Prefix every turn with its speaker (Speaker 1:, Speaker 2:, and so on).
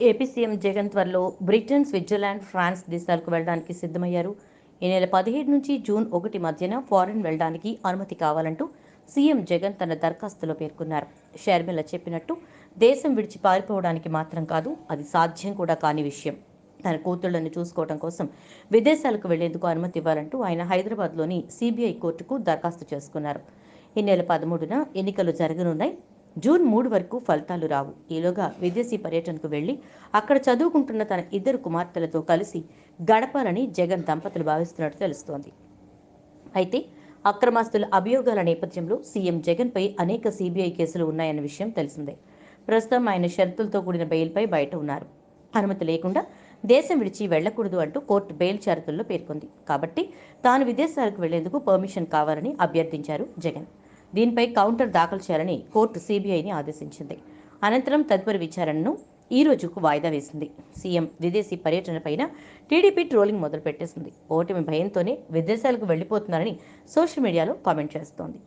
Speaker 1: AP CM Jagan త్వరలో Britain Switzerland France దేశాలకు వెళ్ళడానికి సిద్ధమయ్యారు. ఈ నెల పదిహేడు నుంచి జూన్ ఒకటి మధ్యన ఫారెన్ వెళ్ళడానికి అనుమతి కావాలంటూ సీఎం జగన్ తన దరఖాస్తులో పేర్కొన్నారు. షర్మిల చెప్పినట్టు దేశం విడిచి పారిపోవడానికి మాత్రం కాదు అది సాధ్యం కూడా కాని విషయం. తన కూతుళ్ళను చూసుకోవడం కోసం విదేశాలకు వెళ్ళేందుకు అనుమతి ఇవ్వాలంటూ ఆయన హైదరాబాద్లోని సిబిఐ కోర్టుకు దరఖాస్తు చేసుకున్నారు. ఈ నెల పదమూడున ఎన్నికలు జరగనున్నాయి. జూన్ మూడు వరకు ఫలితాలు రావు. ఈలోగా విదేశీ పర్యటనకు వెళ్ళి అక్కడ చదువుకుంటున్న తన ఇద్దరు కుమార్తెలతో కలిసి గడపాలని జగన్ దంపతులు భావిస్తున్నట్టు తెలుస్తోంది. అయితే అక్రమాస్తుల అభియోగాల నేపథ్యంలో సీఎం జగన్పై అనేక సీబీఐ కేసులు ఉన్నాయన్న విషయం తెలిసిందే. ప్రస్తుతం ఆయన షరతులతో కూడిన బెయిల్పై బయట ఉన్నారు. అనుమతి లేకుండా దేశం విడిచి వెళ్ళకూడదు అంటూ కోర్టు బెయిల్ షరతుల్లో పేర్కొంది. కాబట్టి తాను విదేశాలకు వెళ్ళేందుకు పర్మిషన్ కావాలని అభ్యర్థించారు జగన్. దీనిపై కౌంటర్ దాఖలు చేయాలని కోర్టు సీబీఐని ఆదేశించింది. అనంతరం తదుపరి విచారణను ఈ రోజుకు వాయిదా వేసింది. సీఎం విదేశీ పర్యటనపైన టీడీపీ ట్రోలింగ్ మొదలుపెట్టేసింది. ఓటమి భయంతోనే విదేశాలకు వెళ్ళిపోతున్నారని సోషల్ మీడియాలో కామెంట్ చేస్తోంది.